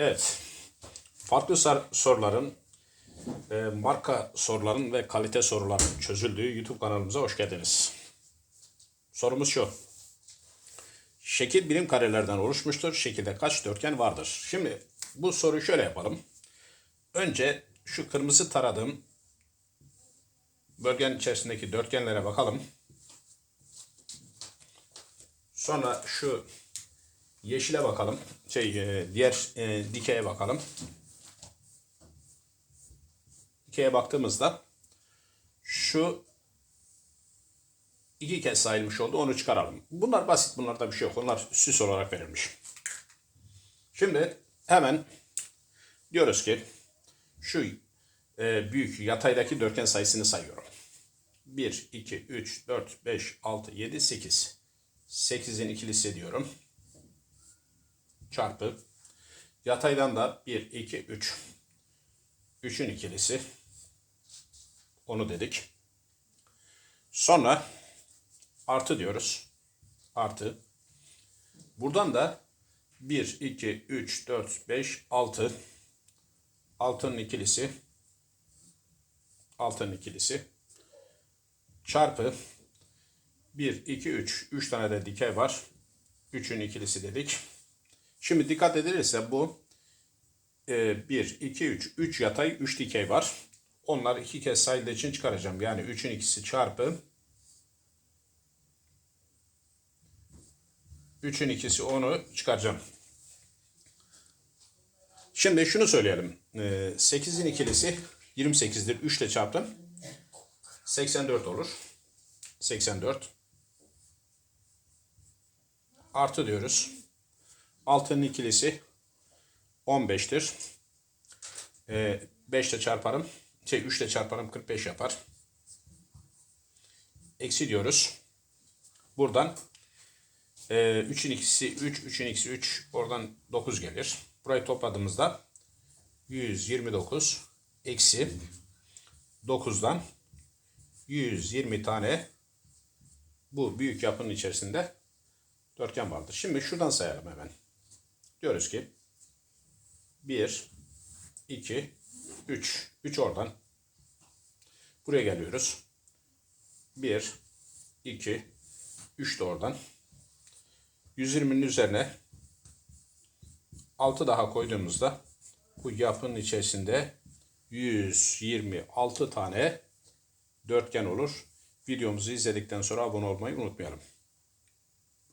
Evet. Farklı soruların, e, marka soruların ve kalite soruların çözüldüğü YouTube kanalımıza hoş geldiniz. Sorumuz şu. Şekil birim karelerden oluşmuştur. Şekilde kaç dörtgen vardır? Şimdi bu soruyu şöyle yapalım. Önce şu kırmızı taradığım bölgenin içerisindeki dörtgenlere bakalım. Sonra şu yeşile bakalım. Şey e, diğer e, dikeye bakalım. Dikeye baktığımızda şu iki kez sayılmış oldu. Onu çıkaralım. Bunlar basit. Bunlarda bir şey yok. Onlar süs olarak verilmiş. Şimdi hemen diyoruz ki şu e, büyük yataydaki dörtgen sayısını sayıyorum. 1, 2, 3, 4, 5, 6, 7, 8. 8'in ikilisi diyorum. Çarpı. Yataydan da 1, 2, 3. 3'ün ikilisi. Onu dedik. Sonra artı diyoruz. Artı. Buradan da 1, 2, 3, 4, 5, 6. 6'nın ikilisi. 6'nın ikilisi. Çarpı 1, 2, 3. 3 tane de dikey var. 3'ün ikilisi dedik. Şimdi dikkat edilirse bu 1, 2, 3. 3 yatay, 3 dikey var. Onlar iki kez sayıldığı için çıkaracağım. Yani 3'ün ikisi çarpı 3'ün ikisi onu çıkaracağım. Şimdi şunu söyleyelim. 8'in ikilisi 28'dir. 3 ile çarptım. 84 olur. 84. Artı diyoruz. 6'nın ikilisi 15'tir. Ee, 5 ile çarparım. Şey 3 ile çarparım 45 yapar. Eksi diyoruz. Buradan e, 3'ün ikisi 3, 3'ün ikisi 3. Oradan 9 gelir. Burayı topladığımızda 129 eksi 9'dan 120 tane bu büyük yapının içerisinde dörtgen vardır. Şimdi şuradan sayalım hemen. Diyoruz ki 1, 2, 3. 3 oradan. Buraya geliyoruz. 1, 2, 3 de oradan. 120'nin üzerine 6 daha koyduğumuzda bu yapının içerisinde 126 tane dörtgen olur. Videomuzu izledikten sonra abone olmayı unutmayalım.